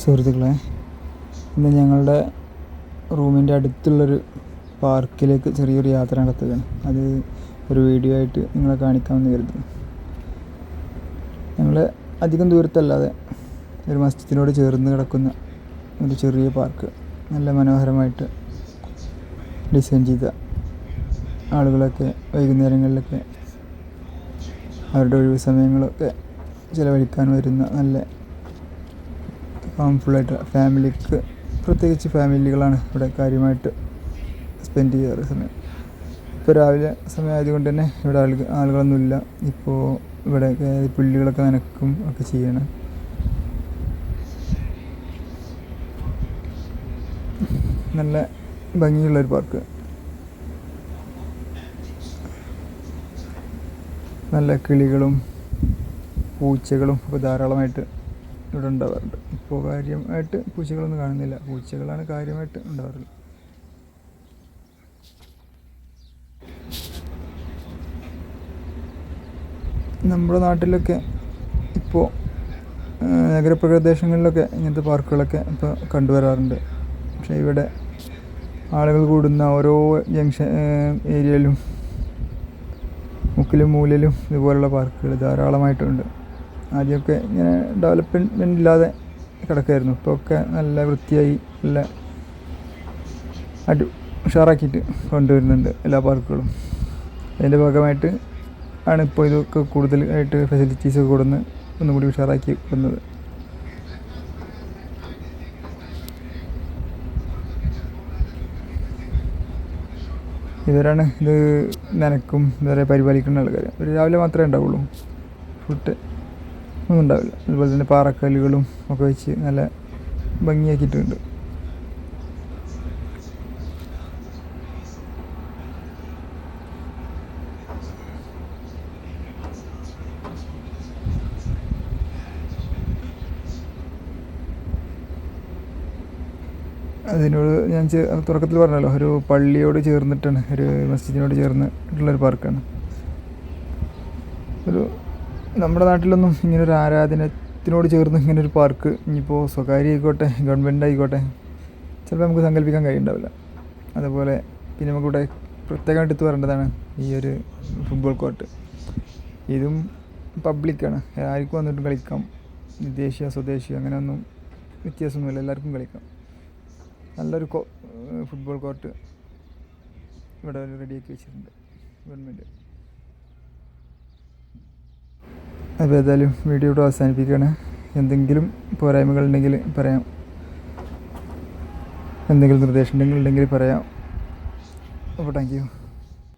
സുഹൃത്തുക്കളെ ഇന്ന് ഞങ്ങളുടെ റൂമിന്റെ അടുത്തുള്ളൊരു പാർക്കിലേക്ക് ചെറിയൊരു യാത്ര നടത്തുകയാണ്. അത് ഒരു വീഡിയോ ആയിട്ട് നിങ്ങളെ കാണിക്കാമെന്ന് കരുതുന്നു. ഞങ്ങൾ അധികം ദൂരത്തല്ലാതെ ഒരു മസ്ജിദിനോട് ചേർന്ന് കിടക്കുന്ന ഒരു ചെറിയ പാർക്ക് നല്ല മനോഹരമായിട്ട് ഡിസൈൻ ചെയ്ത ആളുകളൊക്കെ വൈകുന്നേരങ്ങളിലൊക്കെ അവരുടെ ഒഴിവ് സമയങ്ങളൊക്കെ ചിലവഴിക്കാൻ വരുന്ന നല്ല ഹാംഫുള്ളായിട്ട് ഫാമിലിക്ക് പ്രത്യേകിച്ച് ഫാമിലികളാണ് ഇവിടെ കാര്യമായിട്ട് സ്പെൻഡ് ചെയ്യാറ് സമയം. ഇപ്പോൾ രാവിലെ സമയം ആയതുകൊണ്ട് തന്നെ ഇവിടെ ആളുകൾ ആളുകളൊന്നുമില്ല. ഇപ്പോൾ ഇവിടെ പുല്ലുകളൊക്കെ നനക്കും ഒക്കെ ചെയ്യണം. നല്ല ഭംഗിയുള്ളൊരു പാർക്ക് നല്ല കിളികളും പൂച്ചകളും ഒക്കെ ധാരാളമായിട്ട് ഇവിടെ ഉണ്ടാവാറുണ്ട്. ഇപ്പോൾ കാര്യമായിട്ട് പൂച്ചകളൊന്നും കാണുന്നില്ല. പൂച്ചകളാണ് കാര്യമായിട്ട് ഉണ്ടാവാറുള്ളത്. നമ്മുടെ നാട്ടിലൊക്കെ ഇപ്പോൾ നഗരപ്രദേശങ്ങളിലൊക്കെ ഇങ്ങനത്തെ പാർക്കുകളൊക്കെ ഇപ്പോൾ കണ്ടുവരാറുണ്ട്. പക്ഷേ ഇവിടെ ആളുകൾ കൂടുന്ന ഓരോ ജംഗ്ഷൻ ഏരിയയിലും മുക്കിലും മൂലയിലും ഇതുപോലുള്ള പാർക്കുകൾ ധാരാളമായിട്ടുണ്ട്. ആദ്യമൊക്കെ ഇങ്ങനെ ഡെവലപ്മെന്റ് ഇല്ലാതെ കിടക്കുമായിരുന്നു ഇപ്പോൾ ഒക്കെ നല്ല വൃത്തിയായി നല്ല അടി ഉഷാറാക്കിയിട്ട് കൊണ്ടുവരുന്നുണ്ട് എല്ലാ പാർക്കുകളും. അതിന്റെ ഭാഗമായിട്ട് ആണ് ഇപ്പോൾ ഇതൊക്കെ കൂടുതലായിട്ട് ഫെസിലിറ്റീസ് കൊടുന്ന് ഒന്നും കൂടി ഉഷാറാക്കി വന്നത് ഇവരാണ് ഇത് നനക്കും ഇതുവരെ പരിപാലിക്കുന്ന ആൾക്കാർ ഒരു രാവിലെ മാത്രമേ ഉണ്ടാവുള്ളൂ. ഫുഡ് ഒന്നും ഉണ്ടാവില്ല അതുപോലെ തന്നെ പാറക്കല്ലുകളും ഒക്കെ വെച്ച് നല്ല ഭംഗിയാക്കിയിട്ടുണ്ട്. അതിനോട് ഞാൻ തുടക്കത്തിൽ പറഞ്ഞല്ലോ ഒരു പള്ളിയോട് ചേർന്നിട്ടാണ് ഒരു മസ്ജിദിനോട് ചേർന്ന് ഉള്ളൊരു പാർക്കാണ്. ഒരു നമ്മുടെ നാട്ടിലൊന്നും ഇങ്ങനൊരു ആരാധനത്തിനോട് ചേർന്ന് ഇങ്ങനൊരു പാർക്ക് ഇനിയിപ്പോൾ സ്വകാര്യ ആയിക്കോട്ടെ ഗവൺമെന്റ് ആയിക്കോട്ടെ ചിലപ്പോൾ നമുക്ക് സങ്കല്പിക്കാൻ കഴിയുണ്ടാവില്ല അതുപോലെ പിന്നെ നമുക്കിവിടെ പ്രത്യേകമായിട്ട് എടുത്തു പറയേണ്ടതാണ് ഈ ഒരു ഫുട്ബോൾ കോർട്ട് ഇതും പബ്ലിക്കാണ് ആർക്കും വന്നിട്ട് കളിക്കാം. വിദേശീയ സ്വദേശീയ അങ്ങനെയൊന്നും വ്യത്യാസമൊന്നുമില്ല. എല്ലാവർക്കും കളിക്കാം. നല്ലൊരു ഫുട്ബോൾ കോർട്ട് ഇവിടെ റെഡിയാക്കി വെച്ചിട്ടുണ്ട് ഗവൺമെന്റ് അപ്പോൾ ഏതായാലും വീഡിയോ ഇവിടെ അവസാനിപ്പിക്കുകയാണ്. എന്തെങ്കിലും പോരായ്മകൾ ഉണ്ടെങ്കിൽ പറയാം. എന്തെങ്കിലും നിർദ്ദേശം ഉണ്ടെങ്കിൽ ഉണ്ടെങ്കിൽ പറയാം. അപ്പോൾ താങ്ക് യു